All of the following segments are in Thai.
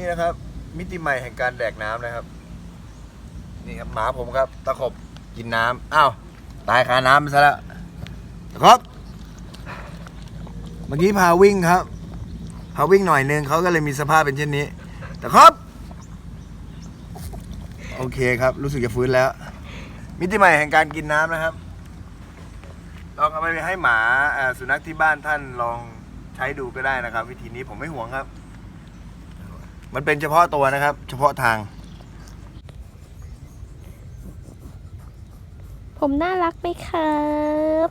นี่นะครับ มิติใหม่แห่งการแดกน้ำนะครับ นี่ครับหมาผมครับ ตะขบกินน้ำอ้าวตายคาน้ำไปซะแล้วตะขบเมื่อกี้พาวิ่งครับพาวิ่งหน่อยนึงเขาก็เลยมีสภาพเป็นเช่นนี้ตะขบโอเคครับ รู้สึกจะฟื้นแล้ว มิติใหม่แห่งการกินน้ำนะครับลองเอาไปให้หมาสุนัขที่บ้านท่านลองใช้ดูก็ได้นะครับ วิธีนี้ผมไม่ห่วงครับ มันเป็นเฉพาะตัวนะครับ เฉพาะทาง ผมน่ารักไหมครับ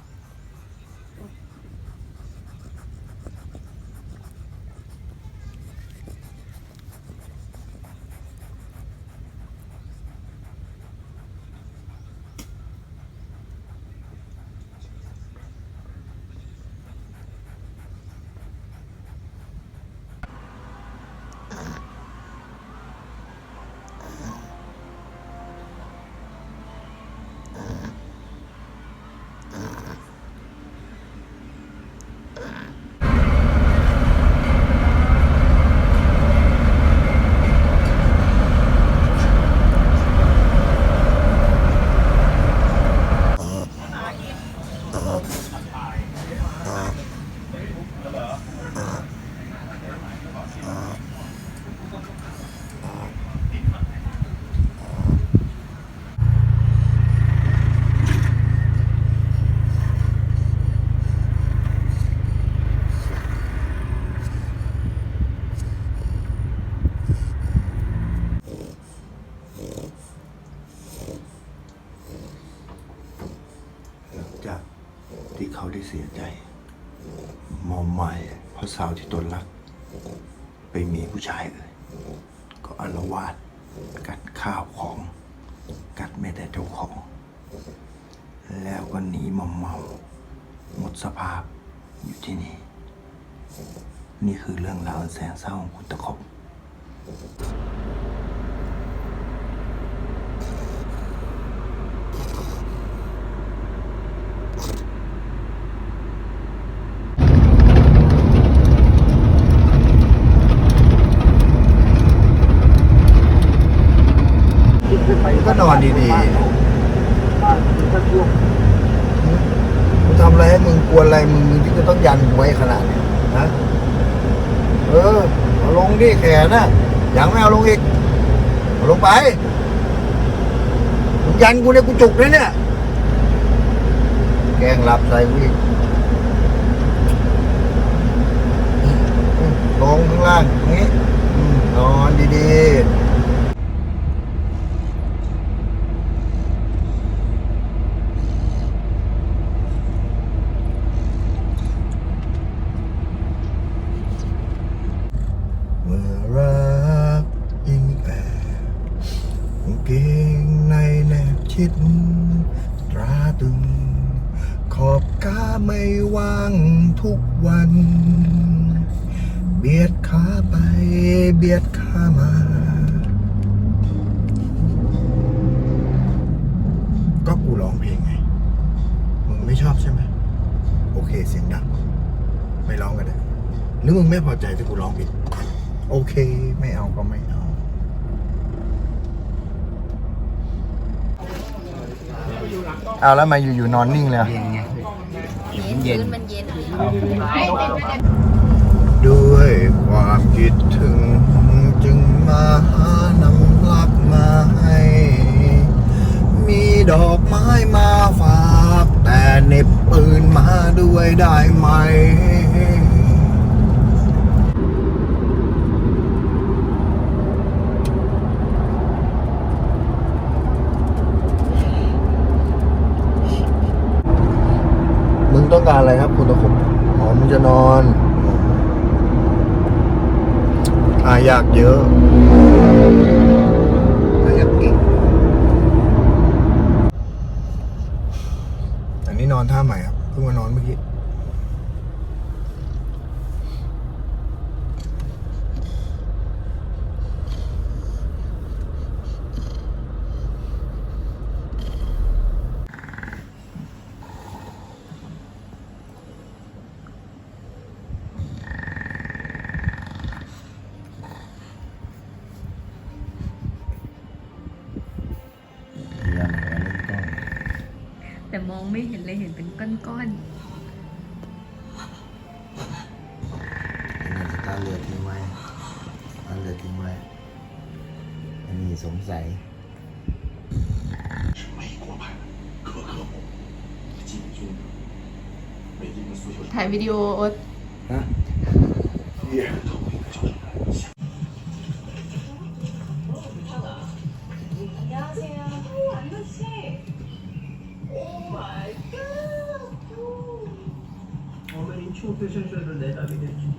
หลังจาก ที่เขาได้เสียใจ มอมหมายเพราะสาวที่ตนรัก ไปมีผู้ชายเลยก็อารวาสกัดข้าวของ กัดแม่แต่เจ้าของ แล้วก็หนีมอมเมา หมดสภาพอยู่ที่นี่ นี่คือเรื่องราวแสนเศร้าของคุณตะขบ ก็นอนดีๆมึงทำอะไรให้มึงกวนอะไรมึงมึงที่จะต้องยันกูไว้ขนาดนี้นะเออเอาลงดิแขนน่ะยังไม่เอาลงอีกเอาลงไปมึงยันกูเนี่ยกูจุกเลยเนี่ย แกล้งหลับใส่กูอีกลงข้างล่างอย่างนี้อืมนอนดีๆ เมื่อรักยิ่งแอบกางเกงในแนบชิด ตราตึง ขอบกาไม่ว่างทุกวัน เบียดขาไปเบียดขามา ก็กูร้องเพลงไง มึงไม่ชอบใช่ไหม โอเคเสียงดัง ไม่ร้องก็ได้หรือมึงไม่พอใจที่กูร้องผิด โอเค ไม่เอาก็ไม่เอา เอาแล้วมาอยู่ๆนอนนิ่งเลยอะเย็นมันเย็นด้วยความคิดถึงจึงมาหานำลักมาให้ มีดอกไม้มาฝาก แต่เหน็บปืนมาด้วยได้ไหม มึงต้อง การอะไรครับ คุณตะคมอ๋อมึงจะนอนอายากเยอะอายากเก่งอันนี้นอนท่าใหม่ครับ เพิ่งมานอนเมื่อกี้ แต่มองไม่เห็นเลยเห็นเป็นก้อนอันนี้สตาร์ทเรือทิ้งไว้สตาร์ทเรือทิ้งไว้อันนี้สงสัยๆถ่ายวิดีโอโอ๊ตฮะ muhteşem sözünde hitap ediyorsun.